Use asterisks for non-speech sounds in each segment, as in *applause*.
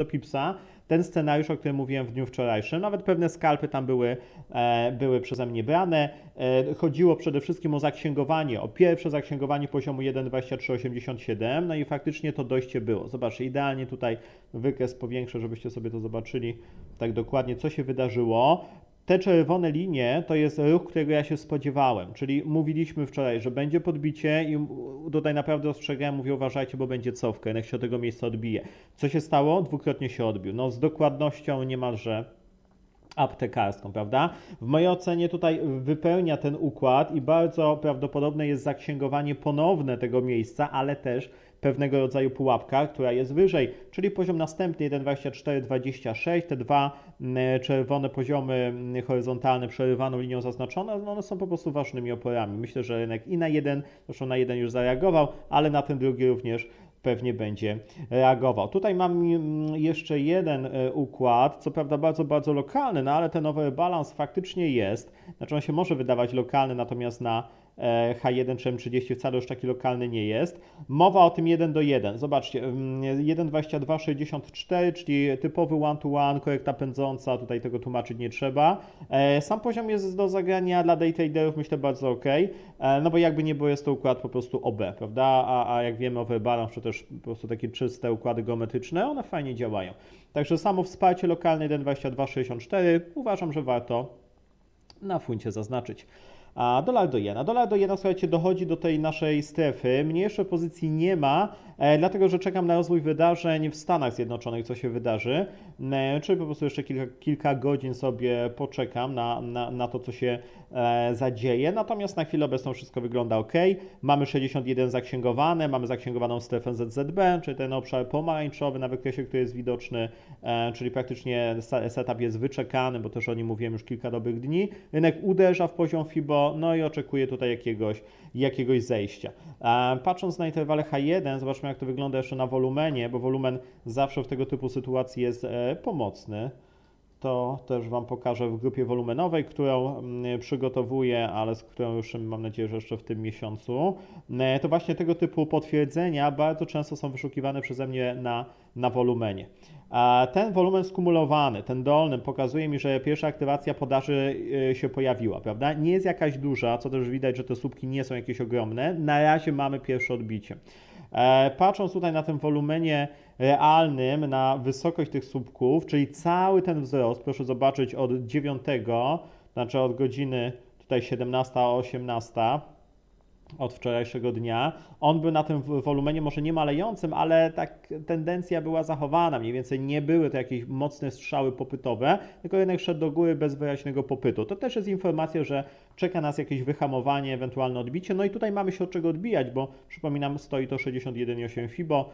do Pipsa, ten scenariusz, o którym mówiłem w dniu wczorajszym, nawet pewne skalpy tam były, e, były przeze mnie brane. E, chodziło przede wszystkim o zaksięgowanie, o pierwsze zaksięgowanie poziomu 1.2387, no i faktycznie to dojście było. Zobaczcie, idealnie tutaj wykres powiększę, żebyście sobie to zobaczyli tak dokładnie, co się wydarzyło. Te czerwone linie to jest ruch, którego ja się spodziewałem, czyli mówiliśmy wczoraj, że będzie podbicie i tutaj naprawdę ostrzegałem, mówię uważajcie, bo będzie cofka, jak się od tego miejsca odbije. Co się stało? Dwukrotnie się odbił. No z dokładnością niemalże aptekarską, prawda? W mojej ocenie tutaj wypełnia ten układ i bardzo prawdopodobne jest zaksięgowanie ponowne tego miejsca, ale też pewnego rodzaju pułapka, która jest wyżej, czyli poziom następny 1,2426, te dwa mm, czerwone poziomy mm, horyzontalne przerywaną linią zaznaczone, no one są po prostu ważnymi oporami. Myślę, że rynek i na jeden, zresztą na jeden już zareagował, ale na ten drugi również pewnie będzie reagował. Tutaj mam mm, jeszcze jeden e, układ, co prawda bardzo, bardzo lokalny, no ale ten nowy balans faktycznie jest. Znaczy on się może wydawać lokalny, natomiast na H1 czy M30 wcale już taki lokalny nie jest. Mowa o tym 1 do 1. Zobaczcie, mm, 1,2264, czyli typowy one-to-one, korekta pędząca, tutaj tego tłumaczyć nie trzeba. E, Sam poziom jest do zagrania dla day traderów, myślę, bardzo ok, no bo jakby nie było, jest to układ po prostu OB, prawda? A, a jak wiemy, overbalance, czy też po prostu takie czyste układy geometryczne, one fajnie działają. Także samo wsparcie lokalne 1,2264 uważam, że warto na funcie zaznaczyć. A dolar do jena. Dolar do jena, słuchajcie, dochodzi do tej naszej strefy. Mnie jeszcze pozycji nie ma, e, dlatego że czekam na rozwój wydarzeń w Stanach Zjednoczonych, co się wydarzy. E, czyli po prostu jeszcze kilka, kilka godzin sobie poczekam na, na, na to, co się e, zadzieje. Natomiast na chwilę obecną wszystko wygląda ok. Mamy 61 zaksięgowane, mamy zaksięgowaną strefę ZZB, czyli ten obszar pomarańczowy na wykresie, który jest widoczny, czyli praktycznie setup jest wyczekany, bo też o nim mówiłem już kilka dobrych dni. Rynek uderza w poziom FIBO, no i oczekuje tutaj jakiegoś, jakiegoś zejścia. Patrząc na interwale H1, zobaczmy jak to wygląda jeszcze na wolumenie, bo wolumen zawsze w tego typu sytuacji jest e, pomocny. To też Wam pokażę w grupie wolumenowej, którą mm, przygotowuję, ale z którą już mam nadzieję, że jeszcze w tym miesiącu. E, To właśnie tego typu potwierdzenia bardzo często są wyszukiwane przeze mnie na, na wolumenie. Ten wolumen skumulowany, ten dolny, pokazuje mi, że pierwsza aktywacja podaży y, się pojawiła, prawda? Nie jest jakaś duża, co też widać, że te słupki nie są jakieś ogromne. Na razie mamy pierwsze odbicie. E, Patrząc tutaj na tym wolumenie realnym, na wysokość tych słupków, czyli cały ten wzrost, proszę zobaczyć od 9, znaczy od godziny tutaj 17, 18, od wczorajszego dnia. On był na tym wolumenie może nie malejącym, ale tak tendencja była zachowana. Mniej więcej nie były to jakieś mocne strzały popytowe, tylko rynek szedł do góry bez wyraźnego popytu. To też jest informacja, że czeka nas jakieś wyhamowanie, ewentualne odbicie. No i tutaj mamy się od czego odbijać, bo przypominam, stoi to 61,8 FIBO,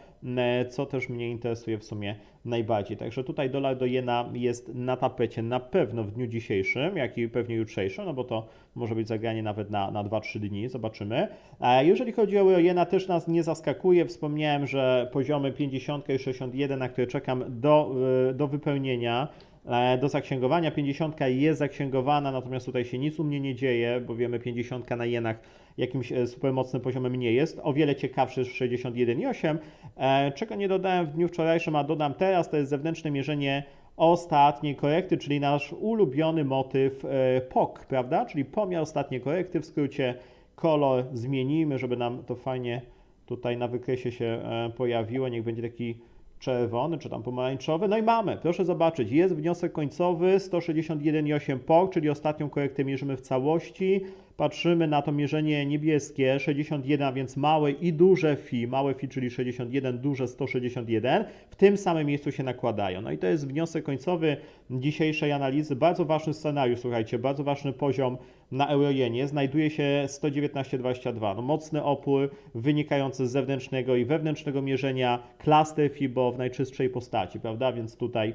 co też mnie interesuje w sumie najbardziej. Także tutaj dolar do jena jest na tapecie na pewno w dniu dzisiejszym, jak i pewnie jutrzejszym, no bo to może być zagranie nawet na, na 2-3 dni, zobaczymy. A jeżeli chodzi o euro-jena, też nas nie zaskakuje. Wspomniałem, że poziomy 50 i 61, na które czekam do, y, do wypełnienia, e, do zaksięgowania. 50 jest zaksięgowana, natomiast tutaj się nic u mnie nie dzieje, bo wiemy 50 na jenach jakimś e, super mocnym poziomem nie jest. O wiele ciekawszy jest 61,8. E, Czego nie dodałem w dniu wczorajszym, a dodam teraz, to jest zewnętrzne mierzenie ostatniej korekty, czyli nasz ulubiony motyw e, POK, prawda? Czyli pomiar ostatniej korekty, w skrócie kolor zmienimy, żeby nam to fajnie tutaj na wykresie się e, pojawiło. Niech będzie taki czerwony czy tam pomarańczowy. No i mamy, proszę zobaczyć, jest wniosek końcowy 161,8 POK, czyli ostatnią korektę mierzymy w całości. Patrzymy na to mierzenie niebieskie 61, a więc małe i duże FI, małe FI, czyli 61, duże 161, w tym samym miejscu się nakładają. No i to jest wniosek końcowy dzisiejszej analizy. Bardzo ważny scenariusz, słuchajcie, bardzo ważny poziom na eurojenie. Znajduje się 119,22. No mocny opór wynikający z zewnętrznego i wewnętrznego mierzenia, klaster FIBO w najczystszej postaci, prawda? Więc tutaj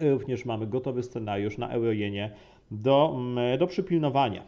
również mamy gotowy scenariusz na eurojenie do, mm, do przypilnowania.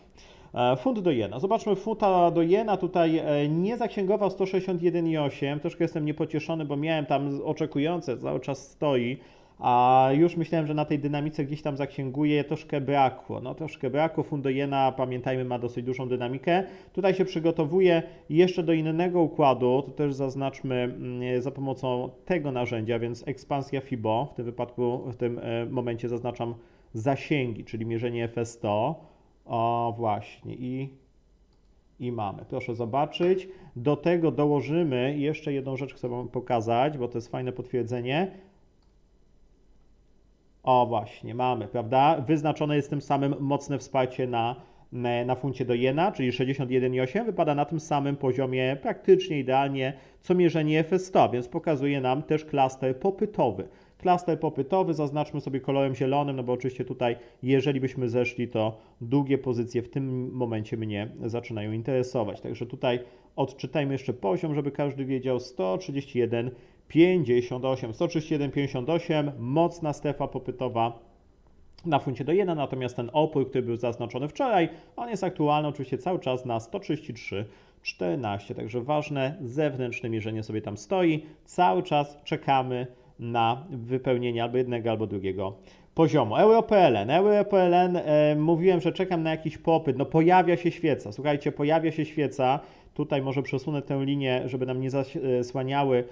E, Funt do jena. Zobaczmy funta do jena. Tutaj e, nie zaksięgował 161,8. Troszkę jestem niepocieszony, bo miałem tam oczekujące, cały czas stoi A już myślałem, że na tej dynamice gdzieś tam zaksięguje, troszkę brakło. No troszkę brakło. Fundojena, pamiętajmy, ma dosyć dużą dynamikę. Tutaj się przygotowuje jeszcze do innego układu, to też zaznaczmy mm, za pomocą tego narzędzia, więc ekspansja FIBO, w tym wypadku, w tym e, momencie zaznaczam zasięgi, czyli mierzenie FS100. O właśnie i, i mamy. Proszę zobaczyć. Do tego dołożymy jeszcze jedną rzecz, chcę Wam pokazać, bo to jest fajne potwierdzenie. O właśnie, mamy, prawda? Wyznaczone jest tym samym mocne wsparcie na, na funcie do jena, czyli 61,8 wypada na tym samym poziomie praktycznie idealnie co mierzenie FS100, więc pokazuje nam też klaster popytowy. Klaster popytowy zaznaczmy sobie kolorem zielonym, no bo oczywiście tutaj, jeżeli byśmy zeszli, to długie pozycje w tym momencie mnie zaczynają interesować. Także tutaj odczytajmy jeszcze poziom, żeby każdy wiedział 131 58, 131, 58, mocna strefa popytowa na funcie do 1, natomiast ten opór, który był zaznaczony wczoraj, on jest aktualny oczywiście cały czas na 133, 14, także ważne zewnętrzne mierzenie sobie tam stoi. Cały czas czekamy na wypełnienie albo jednego, albo drugiego poziomu. EuroPLN. EuroPLN e, mówiłem, że czekam na jakiś popyt. No pojawia się świeca. Słuchajcie, pojawia się świeca. Tutaj może przesunę tę linię, żeby nam nie zasłaniały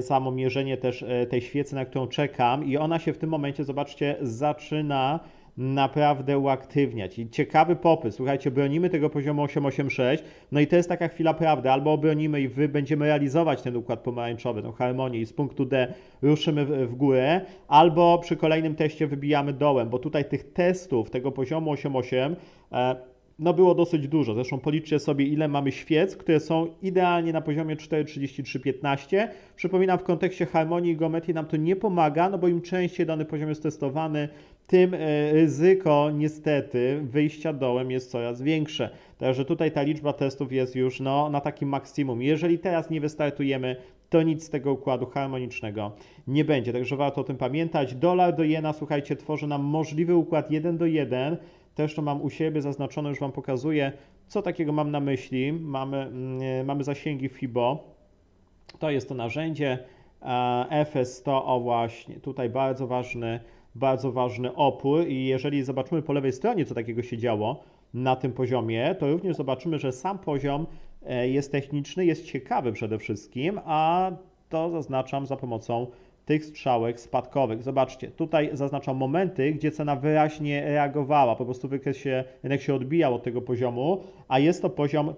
samo mierzenie też e, tej świecy, na którą czekam. I ona się w tym momencie, zobaczcie, zaczyna naprawdę uaktywniać. I ciekawy popyt. Słuchajcie, bronimy tego poziomu 886. No i to jest taka chwila prawdy. Albo obronimy i wy będziemy realizować ten układ pomarańczowy, tą harmonię i z punktu D ruszymy w, górę, albo przy kolejnym teście wybijamy dołem, bo tutaj tych testów tego poziomu 88 e, no było dosyć dużo. Zresztą policzcie sobie, ile mamy świec, które są idealnie na poziomie 4,3315. Przypominam, w kontekście harmonii i geometrii nam to nie pomaga, no bo im częściej dany poziom jest testowany, tym e, ryzyko niestety wyjścia dołem jest coraz większe. Także tutaj ta liczba testów jest już no, na takim maksimum. Jeżeli teraz nie wystartujemy, to nic z tego układu harmonicznego nie będzie. Także warto o tym pamiętać. Dolar do jena, słuchajcie, tworzy nam możliwy układ 1 do 1. Też to mam u siebie zaznaczone, już Wam pokazuję, co takiego mam na myśli. Mamy, mm, mamy zasięgi FIBO. To jest to narzędzie FS100, o właśnie, tutaj bardzo ważny, bardzo ważny opór i jeżeli zobaczymy po lewej stronie, co takiego się działo na tym poziomie, to również zobaczymy, że sam poziom e, jest techniczny, jest ciekawy przede wszystkim, a to zaznaczam za pomocą tych strzałek spadkowych. Zobaczcie, tutaj zaznaczam momenty, gdzie cena wyraźnie reagowała, po prostu wykres się, rynek się odbijał od tego poziomu, a jest to poziom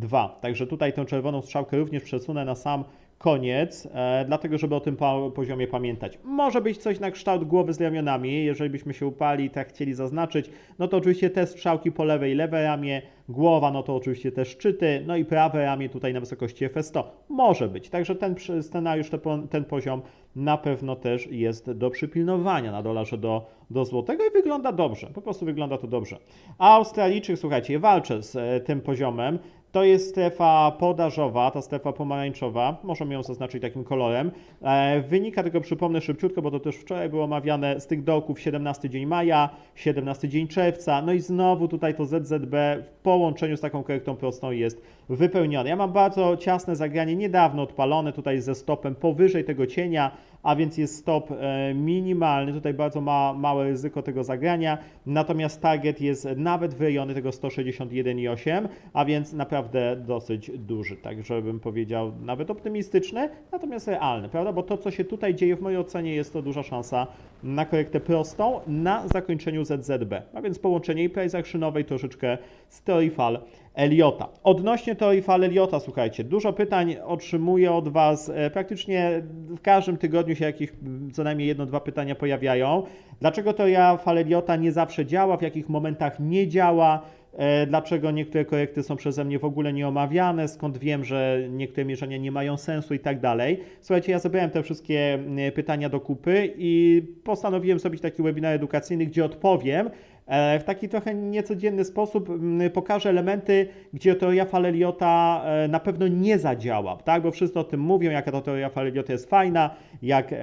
3,9432. Także tutaj tę czerwoną strzałkę również przesunę na sam koniec, e, dlatego żeby o tym poziomie pamiętać. Może być coś na kształt głowy z ramionami, jeżeli byśmy się upali i tak chcieli zaznaczyć, no to oczywiście te strzałki po lewej i lewe ramię, głowa, no to oczywiście te szczyty, no i prawe ramię tutaj na wysokości FS100. Może być, także ten scenariusz, ten poziom na pewno też jest do przypilnowania na dolarze do, do złotego i wygląda dobrze, po prostu wygląda to dobrze. A Australijczyk, słuchajcie, walczy z e, tym poziomem, to jest strefa podażowa, ta strefa pomarańczowa, możemy ją zaznaczyć takim kolorem. E, wynika tego, przypomnę szybciutko, bo to też wczoraj było omawiane, z tych dołków 17 dzień maja, 17 dzień czerwca, no i znowu tutaj to ZZB w połączeniu z taką korektą prostą jest wypełnione. Ja mam bardzo ciasne zagranie, niedawno odpalone tutaj ze stopem powyżej tego cienia, a więc jest stop e, minimalny, tutaj bardzo ma, małe ryzyko tego zagrania, natomiast target jest nawet wyjony tego 161,8, a więc naprawdę dosyć duży, tak żebym powiedział nawet optymistyczny, natomiast realny, prawda, bo to co się tutaj dzieje w mojej ocenie jest to duża szansa na korektę prostą na zakończeniu ZZB, a więc połączenie i price troszeczkę z teorii fal Eliota. Odnośnie teorii fal Eliota, słuchajcie, dużo pytań otrzymuję od Was. E, praktycznie w każdym tygodniu się jakieś co najmniej jedno, dwa pytania pojawiają. Dlaczego teoria fal Eliota nie zawsze działa, w jakich momentach nie działa? E, dlaczego niektóre korekty są przeze mnie w ogóle nie omawiane, skąd wiem, że niektóre mierzenia nie mają sensu i tak dalej. Słuchajcie, ja zebrałem te wszystkie pytania do kupy i postanowiłem zrobić taki webinar edukacyjny, gdzie odpowiem E, w taki trochę niecodzienny sposób pokażę elementy, gdzie teoria Faleliota e, na pewno nie zadziała, tak? bo wszyscy o tym mówią, jaka ta teoria Faleliota jest fajna, jak,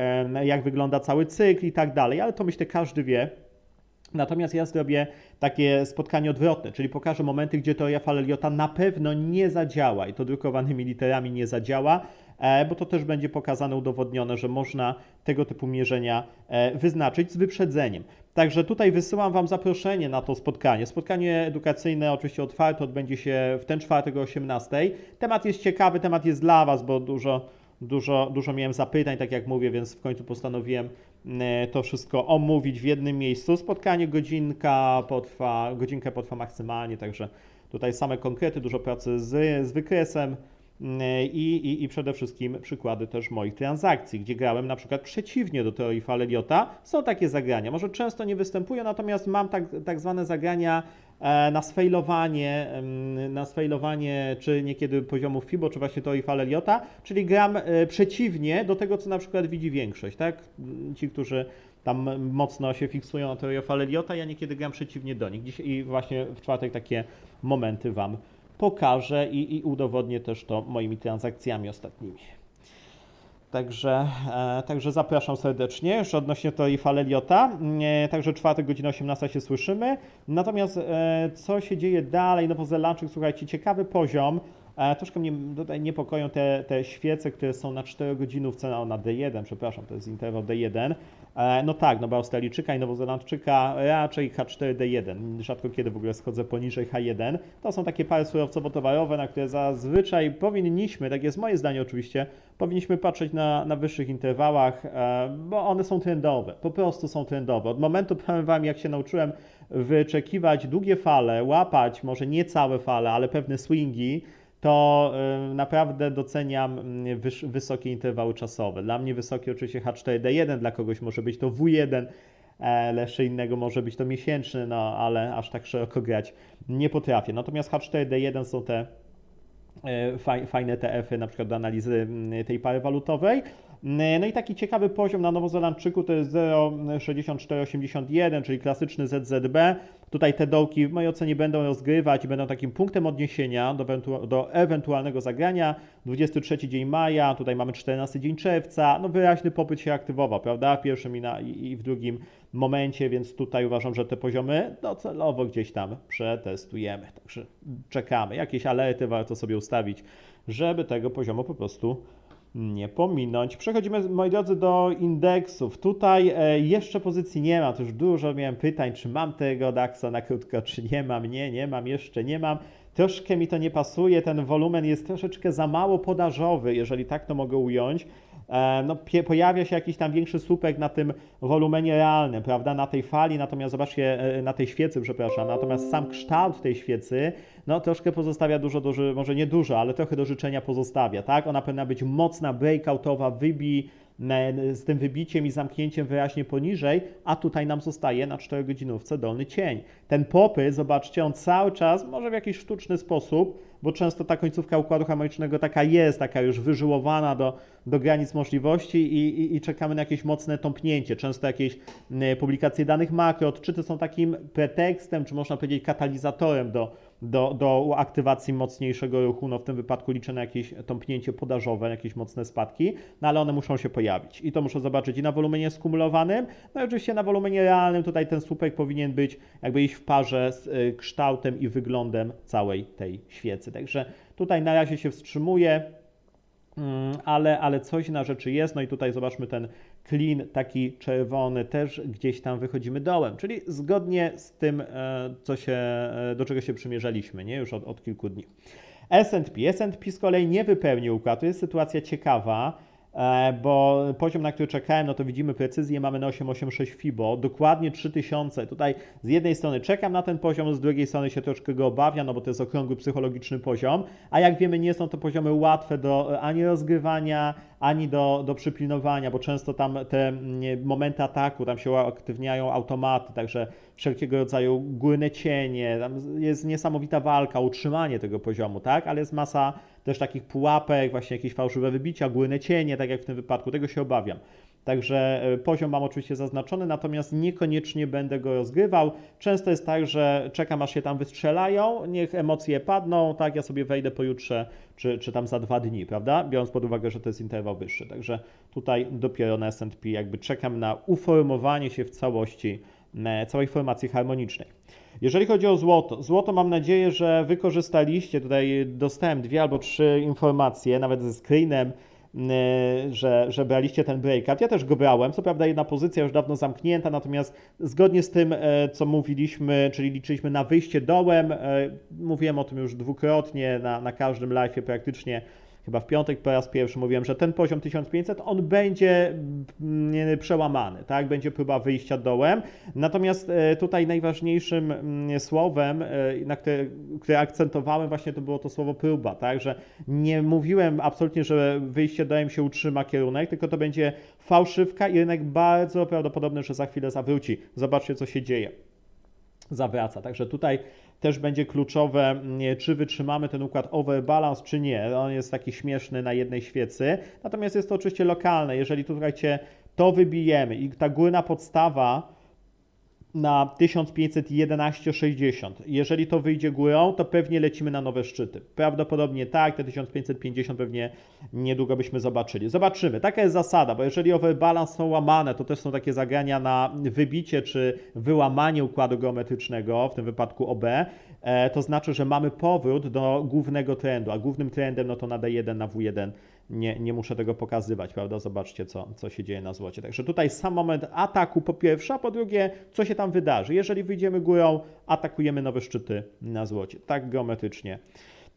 jak wygląda cały cykl i tak dalej, ale to myślę każdy wie. Natomiast ja zrobię takie spotkanie odwrotne, czyli pokażę momenty, gdzie teoria Faleliota na pewno nie zadziała i to drukowanymi literami nie zadziała, e, bo to też będzie pokazane, udowodnione, że można tego typu mierzenia e, wyznaczyć z wyprzedzeniem. Także tutaj wysyłam Wam zaproszenie na to spotkanie. Spotkanie edukacyjne, oczywiście otwarte, odbędzie się w ten czwartek o 18. Temat jest ciekawy, temat jest dla Was, bo dużo Dużo, dużo miałem zapytań, tak jak mówię, więc w końcu postanowiłem e, to wszystko omówić w jednym miejscu. Spotkanie godzinka potrwa, godzinkę potrwa maksymalnie, także tutaj same konkrety, dużo pracy z, z wykresem i, i, i przede wszystkim przykłady też moich transakcji, gdzie grałem na przykład przeciwnie do teorii Faleliota. Są takie zagrania, może często nie występują, natomiast mam tak, tak zwane zagrania E, na sfailowanie, na sfailowanie czy niekiedy poziomu FIBO, czy właśnie teorii Faleliota, czyli gram e, przeciwnie do tego, co na przykład widzi większość, tak? Ci, którzy tam mocno się fiksują na teorię Faleliota, ja niekiedy gram przeciwnie do nich. Dziś i właśnie w czwartek takie momenty Wam pokażę i, i udowodnię też to moimi transakcjami ostatnimi. Także, e, także zapraszam serdecznie, już odnośnie teorii Faleliota. E, także czwartek, godzina 18 się słyszymy. Natomiast e, co się dzieje dalej? Nowozelandczyk, słuchajcie, ciekawy poziom. Troszkę mnie tutaj niepokoją te, te świece, które są na 4 godzinówce, no, na D1, przepraszam, to jest interwał D1. E, no tak, no bo Australijczyka i Nowozelandczyka raczej H4D1. Rzadko kiedy w ogóle schodzę poniżej H1. To są takie pary surowcowo-towarowe, na które zazwyczaj powinniśmy, tak jest moje zdanie oczywiście, powinniśmy patrzeć na, na wyższych interwałach, e, bo one są trendowe, po prostu są trendowe. Od momentu, *laughs* powiem Wam, jak się nauczyłem wyczekiwać długie fale, łapać może nie całe fale, ale pewne swingi, to y, naprawdę doceniam mm, wysokie interwały czasowe. Dla mnie wysokie oczywiście H4D1, dla kogoś może być to W1, ale jeszcze innego może być to miesięczny, no ale aż tak szeroko grać nie potrafię. Natomiast H4D1 są te y, fajne TF-y na przykład do analizy mm, tej pary walutowej. No i taki ciekawy poziom na Nowozelandczyku to jest 0,6481, czyli klasyczny ZZB. Tutaj te dołki w mojej ocenie będą rozgrywać i będą takim punktem odniesienia do, ewentu do ewentualnego zagrania. 23 dzień maja, tutaj mamy 14 dzień czerwca. No wyraźny popyt się aktywował, prawda? W pierwszym i, na, i w drugim momencie, więc tutaj uważam, że te poziomy docelowo gdzieś tam przetestujemy. Także czekamy. Jakieś alerty warto sobie ustawić, żeby tego poziomu po prostu nie pominąć. Przechodzimy, moi drodzy, do indeksów. Tutaj e, jeszcze pozycji nie ma, to już dużo miałem pytań, czy mam tego DAXa na krótko, czy nie mam. Nie, nie mam, jeszcze nie mam. Troszkę mi to nie pasuje, ten wolumen jest troszeczkę za mało podażowy, jeżeli tak to mogę ująć. E, no, pojawia się jakiś tam większy słupek na tym wolumenie realnym, prawda, na tej fali, natomiast zobaczcie, e, na tej świecy, przepraszam, natomiast sam kształt tej świecy, no troszkę pozostawia dużo, może nie dużo, ale trochę do życzenia pozostawia, tak, ona powinna być mocna, breakoutowa, wybij, z tym wybiciem i zamknięciem wyraźnie poniżej, a tutaj nam zostaje na 4 godzinówce dolny cień. Ten popyt, zobaczcie, on cały czas, może w jakiś sztuczny sposób, bo często ta końcówka układu harmonicznego taka jest, taka już wyżyłowana do, do granic możliwości i, i, i czekamy na jakieś mocne tąpnięcie. Często jakieś publikacje danych makro, odczyty są takim pretekstem, czy można powiedzieć katalizatorem do, do, do aktywacji mocniejszego ruchu. No w tym wypadku liczę na jakieś tąpnięcie podażowe, jakieś mocne spadki, no ale one muszą się pojawić. I to muszę zobaczyć i na wolumenie skumulowanym, no i oczywiście na wolumenie realnym tutaj ten słupek powinien być jakby iść w parze z y, kształtem i wyglądem całej tej świecy. Także tutaj na razie się wstrzymuję. Mm, ale, ale coś na rzeczy jest. No i tutaj zobaczmy ten klin taki czerwony, też gdzieś tam wychodzimy dołem, czyli zgodnie z tym, e, co się, e, do czego się przymierzaliśmy, nie? Już od, od kilku dni. S&P. S&P z kolei nie wypełnił układu. Jest sytuacja ciekawa. E, bo poziom, na który czekałem, no to widzimy precyzję, mamy na 886 FIBO, dokładnie 3000. Tutaj z jednej strony czekam na ten poziom, z drugiej strony się troszkę go obawiam, no bo to jest okrągły psychologiczny poziom, a jak wiemy, nie są to poziomy łatwe do ani rozgrywania, ani do, do przypilnowania, bo często tam te mm, momenty ataku, tam się uaktywniają automaty, także wszelkiego rodzaju górne cienie, tam jest niesamowita walka, utrzymanie tego poziomu, tak, ale jest masa też takich pułapek, właśnie jakieś fałszywe wybicia, górne cienie, tak jak w tym wypadku, tego się obawiam. Także e, poziom mam oczywiście zaznaczony, natomiast niekoniecznie będę go rozgrywał. Często jest tak, że czekam aż się tam wystrzelają, niech emocje padną, tak, ja sobie wejdę pojutrze, czy, czy tam za dwa dni, prawda? Biorąc pod uwagę, że to jest interwał wyższy. Także tutaj dopiero na S&P jakby czekam na uformowanie się w całości całej formacji harmonicznej. Jeżeli chodzi o złoto, złoto mam nadzieję, że wykorzystaliście. Tutaj dostałem dwie albo trzy informacje, nawet ze screenem, że, że braliście ten breakout. Ja też go brałem. Co prawda, jedna pozycja już dawno zamknięta, natomiast zgodnie z tym, e, co mówiliśmy, czyli liczyliśmy na wyjście dołem, e, mówiłem o tym już dwukrotnie na, na każdym live praktycznie chyba w piątek po raz pierwszy mówiłem, że ten poziom 1500 on będzie mm, przełamany, tak? Będzie próba wyjścia dołem. Natomiast e, tutaj najważniejszym mm, słowem, e, na które, które akcentowałem właśnie to było to słowo próba, tak? Że nie mówiłem absolutnie, że wyjście dołem się utrzyma kierunek, tylko to będzie fałszywka i rynek bardzo prawdopodobny, że za chwilę zawróci. Zobaczcie, co się dzieje zawraca. Także tutaj też będzie kluczowe, nie, czy wytrzymamy ten układ overbalance, czy nie. On jest taki śmieszny na jednej świecy. Natomiast jest to oczywiście lokalne. Jeżeli tutaj to wybijemy i ta górna podstawa na 1511,60. Jeżeli to wyjdzie górą, to pewnie lecimy na nowe szczyty. Prawdopodobnie tak, te 1550 pewnie niedługo byśmy zobaczyli. Zobaczymy. Taka jest zasada, bo jeżeli overbalance są łamane, to też są takie zagrania na wybicie czy wyłamanie układu geometrycznego, w tym wypadku OB, e, to znaczy, że mamy powrót do głównego trendu, a głównym trendem no to na D1, na W1 nie, nie muszę tego pokazywać, prawda? Zobaczcie, co, co się dzieje na złocie. Także tutaj sam moment ataku po pierwsze, a po drugie, co się tam wydarzy. Jeżeli wyjdziemy górą, atakujemy nowe szczyty na złocie. Tak geometrycznie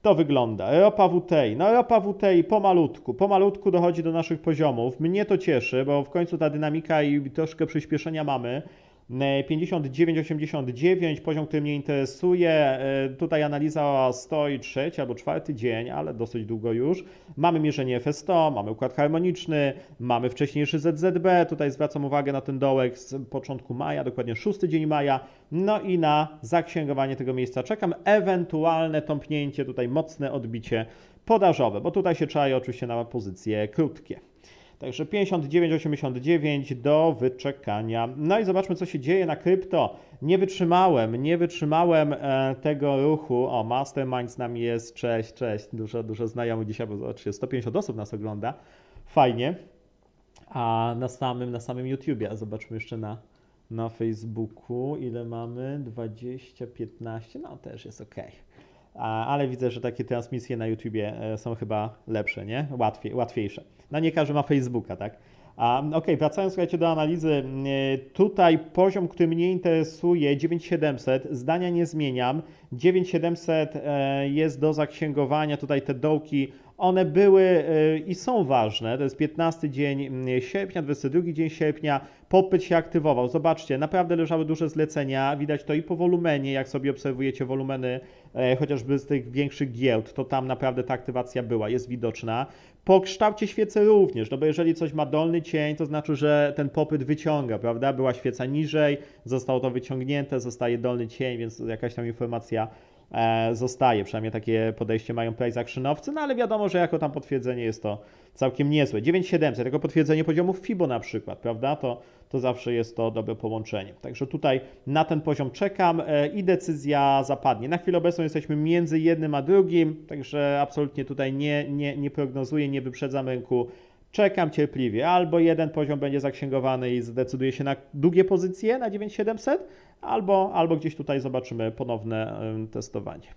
to wygląda. Ropa WTI. No ropa WTI pomalutku, pomalutku dochodzi do naszych poziomów. Mnie to cieszy, bo w końcu ta dynamika i troszkę przyspieszenia mamy. 59,89, poziom, który mnie interesuje. E, tutaj analiza stoi trzeci albo czwarty dzień, ale dosyć długo już. Mamy mierzenie FS100, mamy układ harmoniczny, mamy wcześniejszy ZZB. Tutaj zwracam uwagę na ten dołek z początku maja, dokładnie szósty dzień maja. No i na zaksięgowanie tego miejsca czekam. Ewentualne tąpnięcie, tutaj mocne odbicie podażowe, bo tutaj się czaje oczywiście na pozycje krótkie. Także 59,89 do wyczekania. No i zobaczmy, co się dzieje na krypto. Nie wytrzymałem, nie wytrzymałem e, tego ruchu. O, Mastermind z nami jest. Cześć, cześć. Dużo, dużo znajomych dzisiaj, bo zobaczcie, 150 osób nas ogląda. Fajnie. A na samym, na samym YouTubie, zobaczmy jeszcze na, na Facebooku, ile mamy? 20, 15, no też jest ok ale widzę, że takie transmisje na YouTubie e, są chyba lepsze, nie? Łatwiej, łatwiejsze. No nie każdy ma Facebooka, tak? Okej, ok, wracając słuchajcie do analizy, e, tutaj poziom, który mnie interesuje, 9700, zdania nie zmieniam, 9700 e, jest do zaksięgowania, tutaj te dołki, one były i są ważne, to jest 15 dzień sierpnia, 22 dzień sierpnia, popyt się aktywował, zobaczcie, naprawdę leżały duże zlecenia, widać to i po wolumenie, jak sobie obserwujecie wolumeny E, chociażby z tych większych giełd, to tam naprawdę ta aktywacja była, jest widoczna. Po kształcie świecy również, no bo jeżeli coś ma dolny cień, to znaczy, że ten popyt wyciąga, prawda? Była świeca niżej, zostało to wyciągnięte, zostaje dolny cień, więc jakaś tam informacja zostaje. Przynajmniej takie podejście mają price actionowcy, no ale wiadomo, że jako tam potwierdzenie jest to całkiem niezłe. 9700, jako potwierdzenie poziomów FIBO na przykład, prawda? To, to zawsze jest to dobre połączenie. Także tutaj na ten poziom czekam e, i decyzja zapadnie. Na chwilę obecną jesteśmy między jednym a drugim, także absolutnie tutaj nie, nie, nie prognozuję, nie wyprzedzam rynku. Czekam cierpliwie. Albo jeden poziom będzie zaksięgowany i zdecyduje się na długie pozycje na 9700, albo, albo gdzieś tutaj zobaczymy ponowne testowanie.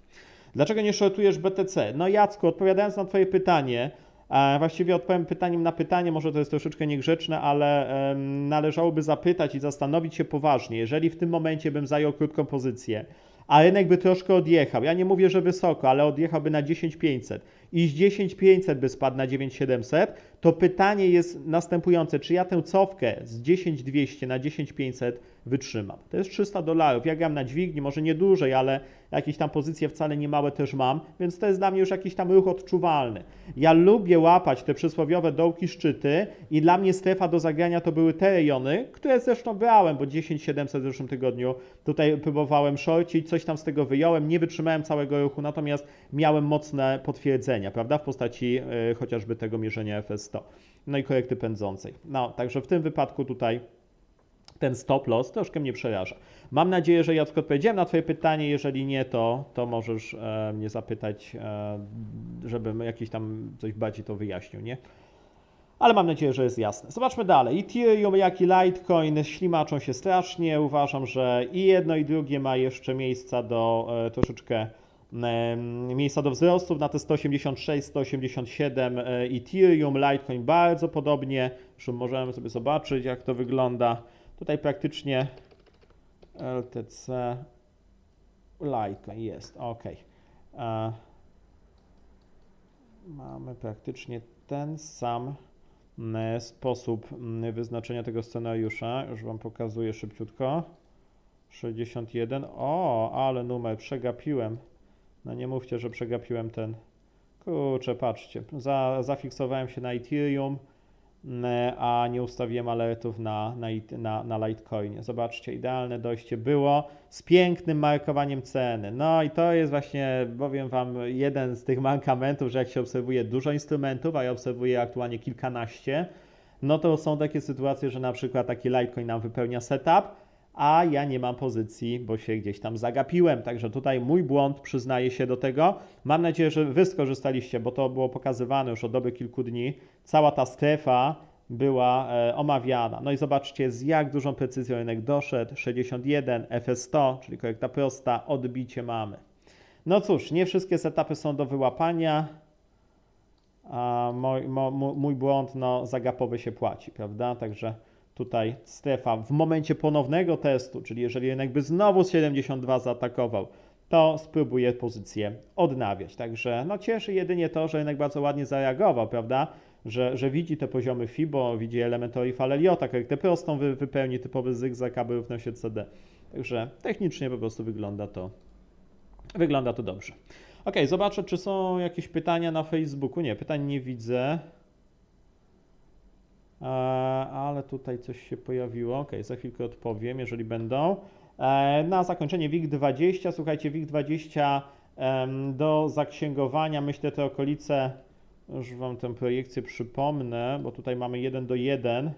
Dlaczego nie shortujesz BTC? No Jacku, odpowiadając na Twoje pytanie, Właściwie odpowiem pytaniem na pytanie, może to jest troszeczkę niegrzeczne, ale należałoby zapytać i zastanowić się poważnie, jeżeli w tym momencie bym zajął krótką pozycję, a rynek by troszkę odjechał, ja nie mówię, że wysoko, ale odjechałby na 10500 i z 10500 by spadł na 9700, to pytanie jest następujące, czy ja tę cofkę z 10200 na 10500 wytrzymam. To jest 300 dolarów. Ja gram na dźwigni, może nie dłużej, ale jakieś tam pozycje wcale nie małe też mam, więc to jest dla mnie już jakiś tam ruch odczuwalny. Ja lubię łapać te przysłowiowe dołki, szczyty i dla mnie strefa do zagrania to były te rejony, które zresztą brałem, bo 10700 w zeszłym tygodniu tutaj próbowałem shorcić, coś tam z tego wyjąłem, nie wytrzymałem całego ruchu, natomiast miałem mocne potwierdzenia, prawda, w postaci y, chociażby tego mierzenia FS100, no i korekty pędzącej. No, także w tym wypadku tutaj ten stop loss troszkę mnie przeraża. Mam nadzieję, że Jacek odpowiedziałem na Twoje pytanie. Jeżeli nie, to, to możesz e, mnie zapytać, e, żebym jakiś tam coś bardziej to wyjaśnił, nie? Ale mam nadzieję, że jest jasne. Zobaczmy dalej. Ethereum, jak i Litecoin ślimaczą się strasznie. Uważam, że i jedno, i drugie ma jeszcze miejsca do e, troszeczkę miejsca do wzrostów na te 186, 187 e, Ethereum, Litecoin bardzo podobnie. Zresztą możemy sobie zobaczyć, jak to wygląda. Tutaj praktycznie LTC Litecoin jest, ok. E, Mamy praktycznie ten sam sposób wyznaczenia tego scenariusza. Już Wam pokazuję szybciutko. 61. O, ale numer, przegapiłem. No nie mówcie, że przegapiłem ten. Kurczę, patrzcie. Za, zafiksowałem się na Ethereum, mm, a nie ustawiłem alertów na, na, na, na Litecoinie. Zobaczcie, idealne dojście było z pięknym markowaniem ceny. No i to jest właśnie, powiem Wam, jeden z tych mankamentów, że jak się obserwuje dużo instrumentów, a ja obserwuję aktualnie kilkanaście, no to są takie sytuacje, że na przykład taki Litecoin nam wypełnia setup, a ja nie mam pozycji, bo się gdzieś tam zagapiłem. Także tutaj mój błąd, przyznaję się do tego. Mam nadzieję, że Wy skorzystaliście, bo to było pokazywane już od dobrych kilku dni. Cała ta strefa była e, omawiana. No i zobaczcie, z jak dużą precyzją rynek doszedł. 61, FS100, czyli korekta prosta, odbicie mamy. No cóż, nie wszystkie setupy są do wyłapania. A mój, mu- mój błąd, no, zagapowy się płaci, prawda? Także tutaj strefa w momencie ponownego testu, czyli jeżeli rynek by znowu z 72 zaatakował, to spróbuję pozycję odnawiać. Także no cieszy jedynie to, że rynek bardzo ładnie zareagował, prawda? Że, że widzi te poziomy FIBO, widzi elementory Faleliota, korektę prostą wy, wypełni typowy zygzak, aby równa się CD. Także technicznie po prostu wygląda to, wygląda to dobrze. Ok, zobaczę, czy są jakieś pytania na Facebooku. Nie, pytań nie widzę. E, ale tutaj coś się pojawiło. Ok, za chwilkę odpowiem, jeżeli będą. E, na zakończenie WIG20. Słuchajcie, WIG20 em, do zaksięgowania, myślę te okolice, już Wam tę projekcję przypomnę, bo tutaj mamy 1 do 1.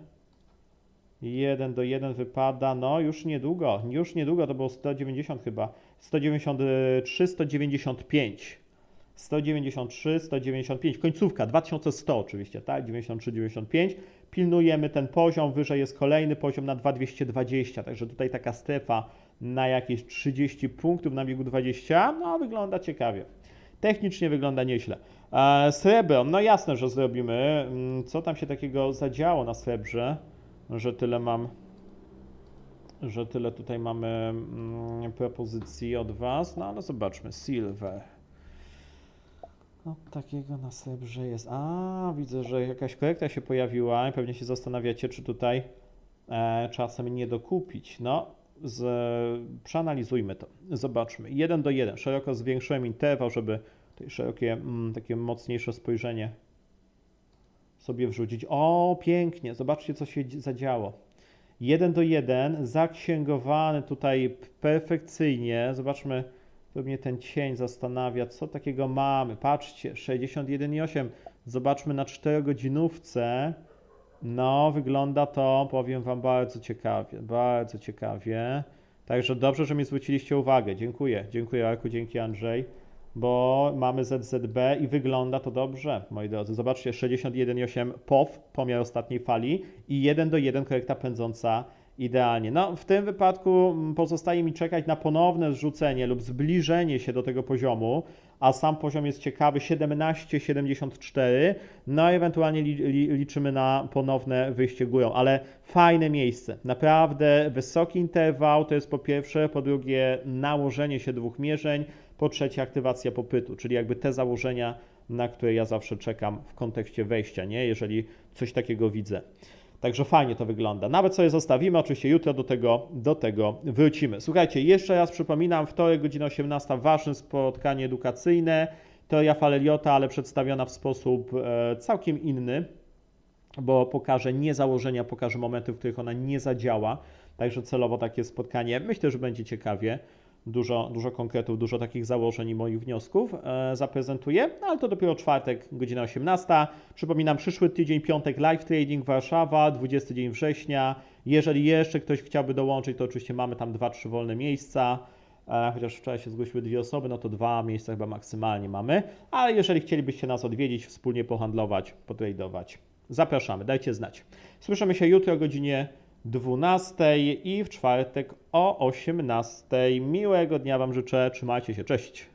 1 do 1 wypada, no już niedługo, już niedługo, to było 190 chyba, 193, 195. 193, 195, końcówka, 2100 oczywiście, tak, 93, 95. Pilnujemy ten poziom, wyżej jest kolejny poziom na 2220, także tutaj taka strefa na jakieś 30 punktów na biegu 20, no wygląda ciekawie. Technicznie wygląda nieźle. E, srebro, no jasne, że zrobimy. Mm, Co tam się takiego zadziało na srebrze, że tyle mam, że tyle tutaj mamy mm, propozycji od Was, no ale zobaczmy, silver. No, takiego na srebrze jest. A, widzę, że jakaś korekta się pojawiła i pewnie się zastanawiacie, czy tutaj e, czasem nie dokupić. No, z, przeanalizujmy to. Zobaczmy. 1 do 1. Szeroko zwiększyłem interwał, żeby tutaj szerokie, mm, takie mocniejsze spojrzenie sobie wrzucić. O, pięknie. Zobaczcie, co się dzi- zadziało. 1 do 1, zaksięgowany tutaj perfekcyjnie. Zobaczmy, to mnie ten cień zastanawia, co takiego mamy. Patrzcie, 61,8. Zobaczmy na 4 godzinówce. No, wygląda to, powiem Wam, bardzo ciekawie, bardzo ciekawie. Także dobrze, że mi zwróciliście uwagę. Dziękuję, dziękuję Arku, dzięki Andrzej, bo mamy ZZB i wygląda to dobrze, moi drodzy. Zobaczcie, 61,8 POW, pomiar ostatniej fali i 1 do 1 korekta pędząca idealnie. No, w tym wypadku pozostaje mi czekać na ponowne zrzucenie lub zbliżenie się do tego poziomu, a sam poziom jest ciekawy 17,74. No, ewentualnie li, li, liczymy na ponowne wyjście górą, ale fajne miejsce. Naprawdę wysoki interwał to jest po pierwsze, po drugie nałożenie się dwóch mierzeń, po trzecie aktywacja popytu, czyli jakby te założenia, na które ja zawsze czekam w kontekście wejścia, nie? Jeżeli coś takiego widzę. Także fajnie to wygląda. Nawet sobie zostawimy, oczywiście jutro do tego, do tego wrócimy. Słuchajcie, jeszcze raz przypominam, wtorek, godzina 18, ważne spotkanie edukacyjne, teoria Faleliota, ale przedstawiona w sposób e, całkiem inny, bo pokażę nie założenia, pokażę momenty, w których ona nie zadziała. Także celowo takie spotkanie, myślę, że będzie ciekawie. Dużo, dużo konkretów, dużo takich założeń i moich wniosków e, zaprezentuję, no, ale to dopiero czwartek, godzina 18. Przypominam, przyszły tydzień, piątek, live trading Warszawa, 20 dzień września. Jeżeli jeszcze ktoś chciałby dołączyć, to oczywiście mamy tam 2-3 wolne miejsca. E, Chociaż wczoraj się zgłosiły dwie osoby, no to dwa miejsca chyba maksymalnie mamy. Ale jeżeli chcielibyście nas odwiedzić, wspólnie pohandlować, potradować, Zapraszamy, dajcie znać. Słyszymy się jutro o godzinie 12 i w czwartek o 18. Miłego dnia Wam życzę. Trzymajcie się, cześć.